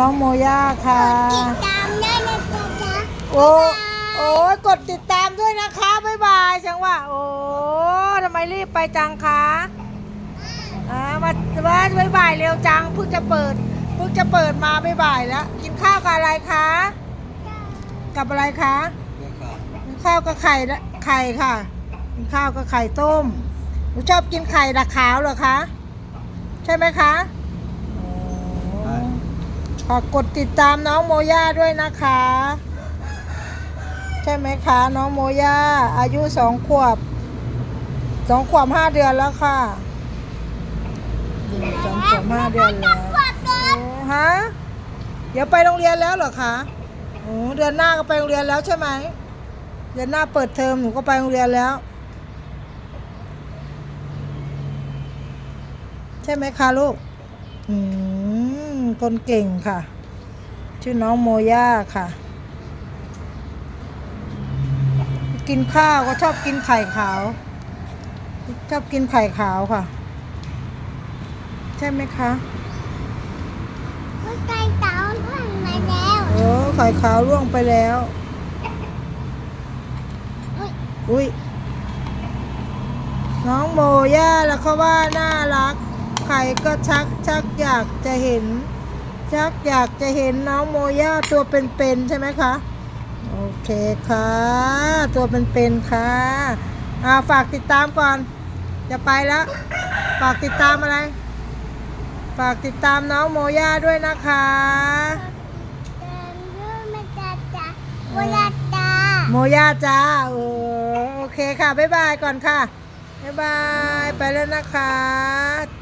น้องโมย่าค่ะติดตามได้นะจ๊ะโอ้โอ้ยกดติดตามด้วยนะคะบ๊ายบายจังว่า โอ้ทำไมรีบไปจังคะอ่ามาว่าบ๊ายบายเร็วจังเพิ่งจะเปิดเพิ่งจะเปิดมาบ๊ายบายแล้วกินข้าวกับอะไรคะกับอะไรคะกินข้าวกับไข่ละไข่ค่ะกินข้าวกับไข่ต้มหนูชอบกินไข่ดักขาวเหรอคะ ใช่ไหมคะโอ้ ฝากกดติดตามน้องโมย่าด้วยนะคะ ใช่ไหมคะน้องโมย่าอายุสองขวบสองขวบห้าเดือนแล้วค่ะสองขวบห้าเดือนแล้วฮะเดี๋ยวไปโรงเรียนแล้วเหรอคะโอ้เดือนหน้าก็ไปโรงเรียนแล้วใช่ไหมเดือนหน้าเปิดเทอมหนูก็ไปโรงเรียนแล้ว ใช่ไหมคะลูก อืม คนเก่งค่ะ ชื่อน้องโมย่าค่ะ กินข้าวก็ชอบกินไข่ขาว ชอบกินไข่ขาวค่ะ ใช่ไหมคะหัวใจเต่าผ่านมาแล้วโอ้ไข่ขาวร่วงไปแล้วอุ๊ยอุ้ยน้องโมย่าแล้วเขาว่าน่ารัก ใครก็ชักชักอยากจะเห็น ชักอยากจะเห็นน้องโมย่าตัวเป็นๆใช่ไหมคะ โอเคค่ะ ตัวเป็นๆค่ะอ่าฝากติดตามก่อน จะไปแล้ว ฝากติดตามอะไร ฝากติดตามน้องโมย่าด้วยนะคะเดินด้วยมาจ้ะจ้ะเวลาตาโมย่าจ้าโอ้โอเคค่ะ บ๊ายบายก่อนค่ะ บ๊ายบาย ไปแล้วนะคะ